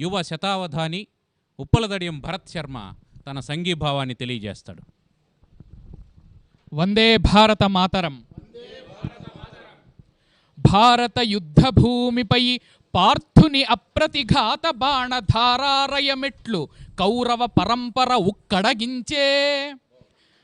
యువ శతావధాని ఉప్పలదడియం భరత్ శర్మ తన సంఘీభావాన్ని తెలియజేస్తాడు. వందే భారత మాతరం. భారత యుద్ధ భూమిపై పార్థుని అప్రతిఘాత బాణధారారయమెట్లు కౌరవ పరంపర ఉక్కడగించే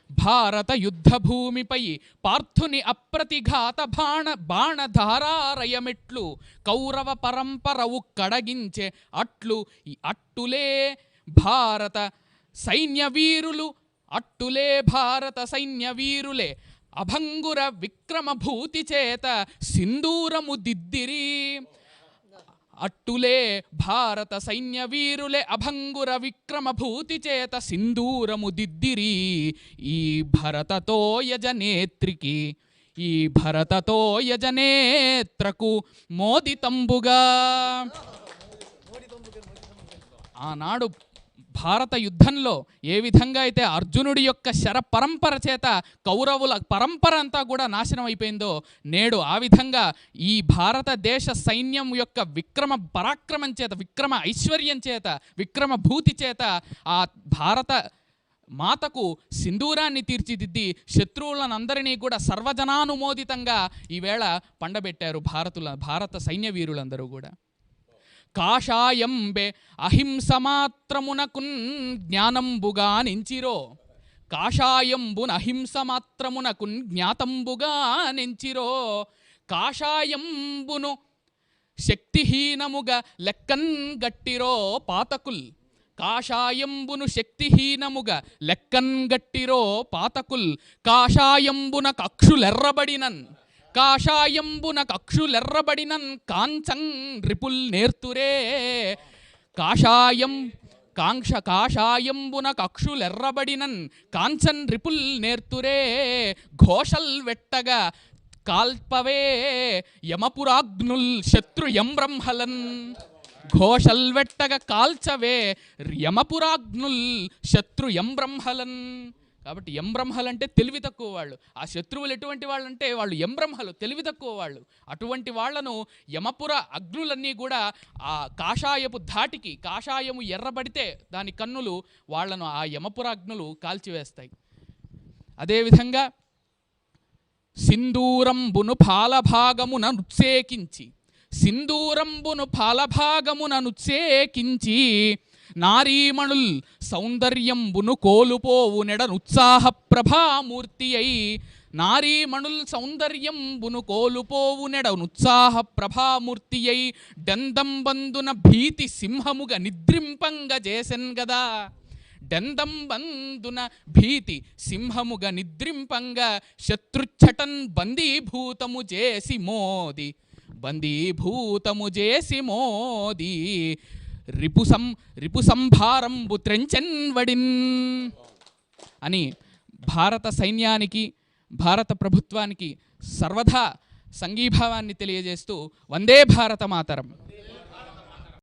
భారత యుద్ధ భూమిపై పార్థుని అప్రతిఘాత బాణ బాణధారారయమిట్లు కౌరవ పరంపరవు కడగించే అట్లు ఈ అట్టులే భారత సైన్య వీరులు అట్టులే భారత సైన్య వీరులే అభంగుర విక్రమభూతి చేత సింధూరము దిద్దిరి. అట్టులే భారత సైన్య వీరులే అభంగుర విక్రమభూతి చేత సింధూరము దిద్దిరి. ఈ భరతతో యజనేత్రికి ఈ భరతతో యజనేత్రకు మోదితంబుగా ఆనాడు భారత యుద్ధంలో ఏ విధంగా అయితే అర్జునుడి యొక్క శర పరంపర చేత కౌరవుల పరంపర అంతా కూడా నాశనం అయిపోయిందో నేడు ఆ విధంగా ఈ భారతదేశ సైన్యం యొక్క విక్రమ పరాక్రమం చేత విక్రమ ఐశ్వర్యం చేత విక్రమ భూతి చేత ఆ భారత మాతకు సింధూరాన్ని తీర్చిదిద్ది శత్రువులనందరినీ కూడా సర్వజనానుమోదితంగా ఈవేళ పండబెట్టారు భారతుల భారత సైన్య వీరులందరూ కూడా. కాషాయంబే అహింసమాత్రమునకున్ జ్ఞానంబుగా నెంచిరో కాషాయంబున అహింసమాత్రమునకున్ జ్ఞాతంబుగా నెంచిరో కాషాయంబును శక్తిహీనముగా లెక్కన్ గట్టిరో పాతకుల్. కాషాయంబును శక్తిహీనముగా లెక్కన్ గట్టిరో పాతకుల్. కాషాయంబున కక్షులెర్రబడినన్. కాషాయంబున కక్షులెర్రబడినన్ కాంచం రిపుల్ నేర్తురే కాషాయం కాంక్ష కాషాయంబున కక్షులెర్రబడినన్ కాంచన్ రిపుల్ నేర్తురే ఘోషల్ వెట్టగా కాల్పవే యమపురాగ్నుల్ శత్రు బ్రహ్మలన్ ఘోషల్ వెట్టగా కాల్చవే యమపురాగ్నుల్ శత్రు బ్రహ్మలన్ కాబట్టి ఎంబ్రహ్మలు అంటే తెలివి తక్కువ వాళ్ళు. ఆ శత్రువులు ఎటువంటి వాళ్ళు అంటే వాళ్ళు ఎంబ్రహ్మలు తెలివి తక్కువ వాళ్ళు. అటువంటి వాళ్ళను యమపుర అగ్నులన్నీ కూడా ఆ కాషాయపు ధాటికి కాషాయము ఎర్రబడితే దాని కన్నులు వాళ్ళను ఆ యమపుర అగ్నులు కాల్చివేస్తాయి. అదేవిధంగా సింధూరంబును పాలభాగమున నుత్సేకించి సింధూరంబును పాలభాగమున నుత్సేకించి నారీమణుల్ సౌందర్యంబును కోలుపోవు నెడనుత్సాహ ప్రభామూర్తి అయి నారీమణుల్ సౌందర్యంబును కోలుపోవు నెడనుత్సాహ ప్రభామూర్తి అయి డందంబందున భీతి సింహముగా నిద్రింపంగా చేసెన్ గదా. డందంబందున భీతి సింహముగా నిద్రింపంగా శత్రుచ్చటన్ బందీభూతము చేసి మోది. బందీభూతము చేసి మోది. రిపుసం రిపుసంభారం రిపు త్రెంచెన్వడిన్ అని భారత సైన్యానికి భారత ప్రభుత్వానికి సర్వదా సంఘీభావాన్ని తెలియజేస్తూ వందే భారత మాతరం